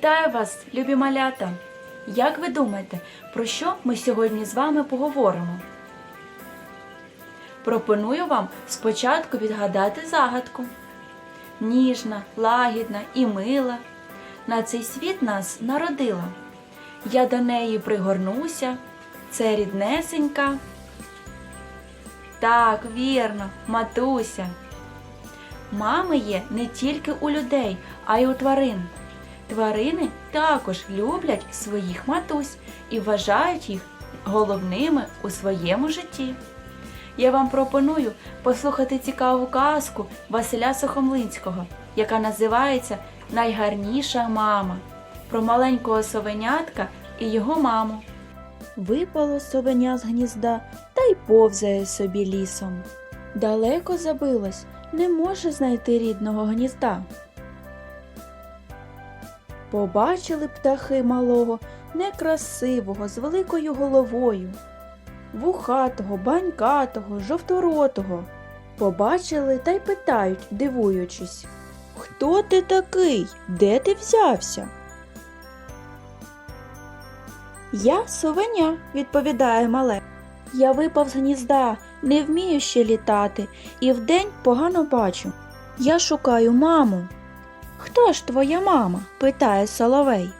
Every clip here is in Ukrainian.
Вітаю вас, любі малята! Як ви думаєте, про що ми сьогодні з вами поговоримо? Пропоную вам спочатку відгадати загадку. Ніжна, лагідна і мила. На цей світ нас народила. Я до неї пригорнуся. Це ріднесенька. Так, вірно, матуся. Мами є не тільки у людей, а й у тварин. Тварини також люблять своїх матусь і вважають їх головними у своєму житті. Я вам пропоную послухати цікаву казку Василя Сухомлинського, яка називається Найгарніша мама про маленького совенятка і його маму. Випало совеня з гнізда та й повзає собі лісом. Далеко забилось, не може знайти рідного гнізда. Побачили птахи малого, некрасивого, з великою головою, вухатого, банькатого, жовторотого. Побачили та й питають, дивуючись. Хто ти такий? Де ти взявся? Я совеня, відповідає мале. Я випав з гнізда, не вмію ще літати, і вдень погано бачу. Я шукаю маму. Хто ж твоя мама? питає Соловей.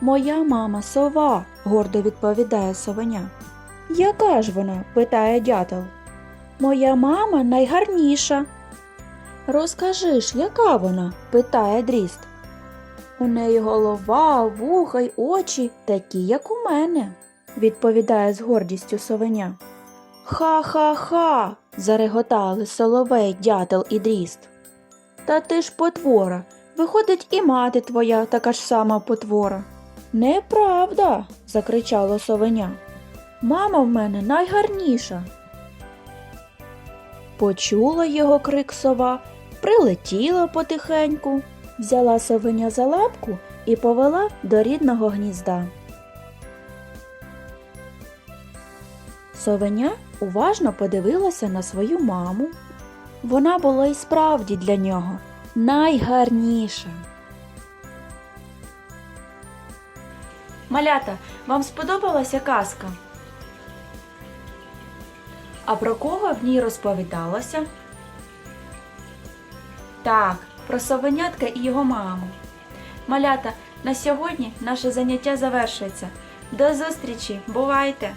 Моя мама сова, гордо відповідає совеня. Яка ж вона? питає дятел. Моя мама найгарніша. Розкажи ж, яка вона? питає дріст. У неї голова, вуха й очі такі, як у мене, відповідає з гордістю совеня. Ха-ха-ха. зареготали соловей, дятел і дріст. Та ти ж потвора. Виходить, і мати твоя така ж сама потвора. Неправда. закричало совеня. Мама в мене найгарніша. Почула його крик сова, прилетіла потихеньку, взяла совеня за лапку і повела до рідного гнізда. Совеня уважно подивилася на свою маму. Вона була і справді для нього найгарніша. Малята, вам сподобалася казка? А про кого в ній розповідалося? Так, про совенятка і його маму. Малята, на сьогодні наше заняття завершується. До зустрічі, бувайте!